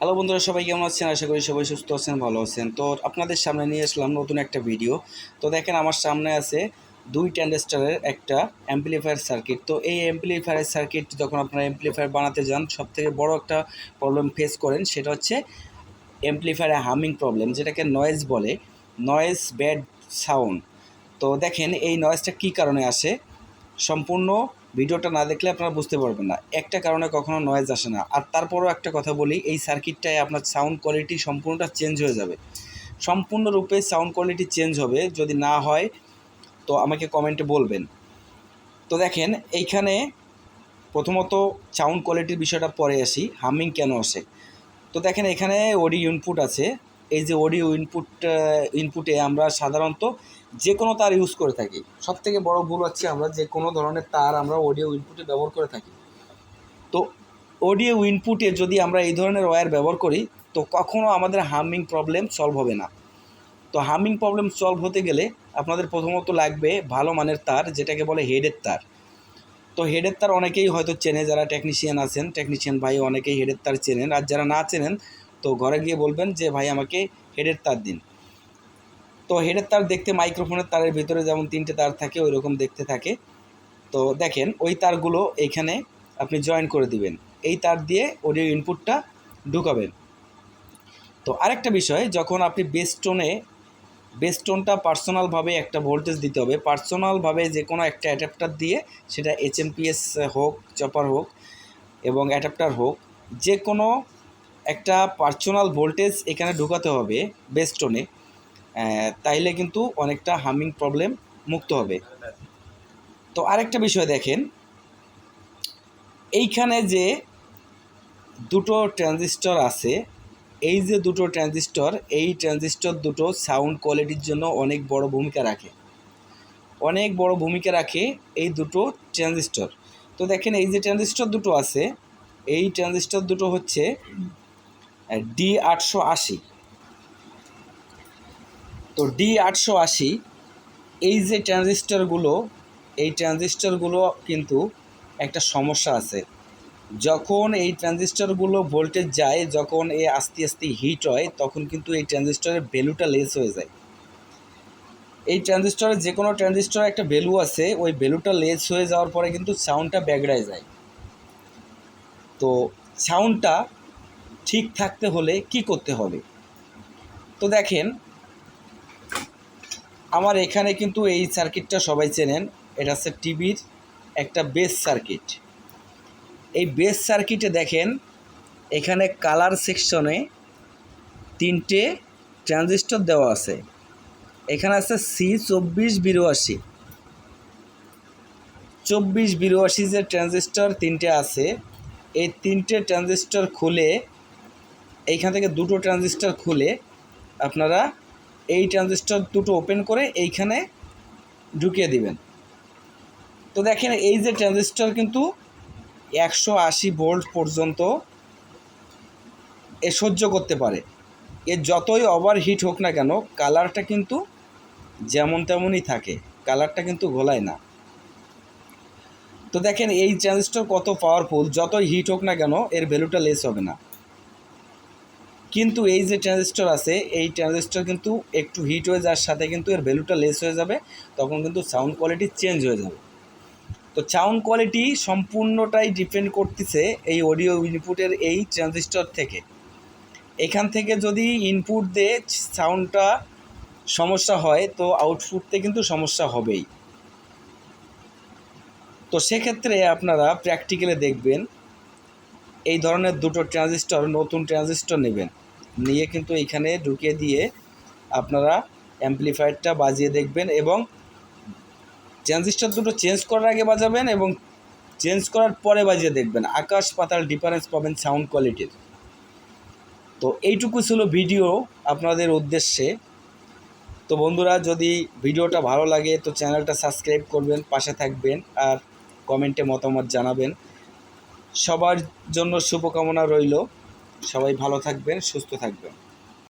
Hello বন্ধুরা, সবাই কেমন আছেন? আশা করি সবাই সুস্থ আছেন, ভালো আছেন। তো আপনাদের সামনে নিয়ে আসলাম নতুন একটা ভিডিও তো দেখেন, আমার সামনে আছে দুই ট্যান্ডেস্টারের একটা অ্যাম্পলিফায়ার সার্কিট তো এই অ্যাম্পলিফায়ার সার্কিট যখন আপনারা অ্যাম্পলিফায়ার বানাতে যান, সবথেকে বড় একটা প্রবলেম ফেস করেন, সেটা হচ্ছে অ্যাম্পলিফায়ারে হামিং প্রবলেম যেটাকে নয়েজ বলে। নয়েজ ব্যাড সাউন্ড তো দেখেন, এই নয়েজটা কী কারণে আসে? সম্পূর্ণ ভিডিওটা না দেখলে আপনারা বুঝতে পারবেন না। একটা কারণে কখনো নয়েজ আসে না। আর তারপরও একটা কথা বলি, এই সার্কিটটায় আপনার সাউন্ড কোয়ালিটি সম্পূর্ণটা চেঞ্জ হয়ে যাবে। সম্পূর্ণরূপে সাউন্ড কোয়ালিটি চেঞ্জ হবে, যদি না হয়, তো আমাকে কমেন্টে বলবেন। তো দেখেন, এইখানে প্রথমত সাউন্ড কোয়ালিটির বিষয়টা পরে আসি হামিং কেন আসে? তো দেখেন, এখানে অডিও ইনপুট আছে। এই যে অডিও ইনপুট ইনপুটে আমরা সাধারণত যে কোনো তার ইউজ করে থাকি। সব থেকে বড় ভুল হচ্ছে আমরা যে কোনো ধরনের তার আমরা অডিও ইনপুটে ব্যবহার করে থাকি। তো অডিও ইনপুটে যদি আমরা এই ধরনের ওয়্যার ব্যবহার করি, তো কখনও আমাদের হামিং প্রবলেম সলভ হবে না। তো হামিং প্রবলেম সলভ হতে গেলে আপনাদের প্রথমত লাগবে ভালো মানের তার, যেটাকে বলে হেডের তার। তো হেডের তার অনেকেই হয়তো চেনে, যারা টেকনিশিয়ান আছেন টেকনিশিয়ান ভাই অনেকেই হেডের তার চেনেন। আর যারা না চেনেন, তো ঘরে গিয়ে বলবেন যে, ভাই, আমাকে হেডের তার দিন। তো হেডের তার দেখতে মাইক্রোফোনের তারের ভিতরে যেমন তিনটে তার থাকে ওই রকম দেখতে থাকে। তো দেখেন, ওই তারগুলো এইখানে আপনি জয়েন করে দিবেন। এই তার দিয়ে অডিও ইনপুটটা ঢুকাবেন। তো আরেকটা বিষয়, যখন আপনি বেস্টোনে বেস্টোনটা পার্সোনালভাবে একটা ভোল্টেজ দিতে হবে পার্সোনালভাবে যে কোনো একটা অ্যাডাপ্টার দিয়ে, সেটা এইচএমপিএস হোক চপার হোক এবং অ্যাডাপ্টার হোক, যে কোনো একটা পার্সোনাল ভোল্টেজ এখানে ঢুকাতে হবে বেস্টোনে তাইলে কিন্তু অনেকটা হামিং প্রবলেম মুক্ত হবে। তো আরেকটা বিষয় দেখেন, এইখানে যে দুটো ট্রানজিস্টর আছে, এই যে দুটো ট্রানজিস্টর এই ট্রানজিস্টর দুটো সাউন্ড কোয়ালিটির জন্য অনেক বড় ভূমিকা রাখে। অনেক বড় ভূমিকা রাখে এই দুটো ট্রানজিস্টর তো দেখেন, এই যে ট্রানজিস্টর দুটো আছে, এই ট্রানজিস্টর দুটো হচ্ছে ডি আটশো আশি। তো ডি আটশো আশি, এই যে ট্রানজিস্টরগুলো, এই ট্রানজিস্টরগুলো কিন্তু একটা সমস্যা আছে। যখন এই ট্রানজিস্টরগুলো ভোল্টেজ যায়, যখন এ আস্তে আস্তে হিট হয়, তখন কিন্তু এই ট্রানজিস্টরের ভ্যালুটা লেস হয়ে যায়। এই ট্রানজিস্টরের যে কোনো ট্রানজিস্টরের একটা ভ্যালু আছে, ওই ভ্যালুটা লেস হয়ে যাওয়ার পরে কিন্তু সাউন্ডটা ব্যাগড়ায় যায়। তো সাউন্ডটা ঠিক থাকতে হলে কি করতে হবে? তো দেখেন আমার এখানে কিন্তু এই সার্কিটটা সবাই চেনেন। এটা হচ্ছে টিভির একটা বেস সার্কিট এই বেস সার্কিটে দেখেন, এখানে কালার সেকশনে তিনটে ট্রানজিস্টর দেওয়া আছে। এখানে আছে সি চব্বিশ বিরাশি। চব্বিশ বিরাশি যে ট্রানজিস্টর তিনটে আছে, এই তিনটে ট্রানজিস্টর খুলে এইখান থেকে দুটো ট্রানজিস্টর খুলে আপনারা এই ট্রানজিস্টর দুটো ওপেন করে এইখানে ঢুকিয়ে দিবেন। তো দেখেন এই যে ট্রানজিস্টর কিন্তু একশো আশি ভোল্ট পর্যন্ত এ সহ্য করতে পারে। এ যতই ওভার হিট হোক না কেন কালারটা কিন্তু যেমন তেমনই থাকে কালারটা কিন্তু ঘোলায় না। তো দেখেন এই ট্রানজিস্টর কত পাওয়ারফুল যতই হিট হোক না কেন, এর ভ্যালুটা লেস হবে না। কিন্তু এই যে ট্রানজিস্টর আছে, এই ট্রানজিস্টর কিন্তু একটু হিট হয়ে যাওয়ার সাথে কিন্তু এর ভ্যালুটা লেস হয়ে যাবে, তখন কিন্তু সাউন্ড কোয়ালিটি চেঞ্জ হয়ে যাবে। তো সাউন্ড কোয়ালিটি সম্পূর্ণটাই ডিপেন্ড করতেছে এই অডিও ইনপুটের এই ট্রানজিস্টর থেকে। এখান থেকে যদি ইনপুট দিয়ে সাউন্ডটা সমস্যা হয়, তো আউটপুটতে কিন্তু সমস্যা হবেই। তো সেক্ষেত্রে আপনারা প্র্যাকটিক্যালে দেখবেন এই ধরনের দুটো ট্রানজিস্টর নতুন ট্রানজিস্টর নেবেন। নিয়ে কিন্তু এখানে ঢুকিয়ে দিয়ে আপনারা অ্যাম্পলিফায়ারটা বাজিয়ে দেখবেন এবং ট্রানজিস্টর দুটো চেঞ্জ করার আগে বাজাবেন এবং চেঞ্জ করার পরে বাজিয়ে দেখবেন। আকাশ পাতাল ডিফারেন্স পাবেন সাউন্ড কোয়ালিটির তো। এইটুকু ছিল ভিডিও আপনাদের উদ্দেশ্যে। তো বন্ধুরা, যদি ভিডিওটা ভালো লাগে, তো চ্যানেলটা সাবস্ক্রাইব করবেন, পাশে থাকবেন আর কমেন্টে মতামত জানাবেন। সবার জন্য শুভকামনা রইল। সবাই ভালো থাকবেন সুস্থ থাকবেন।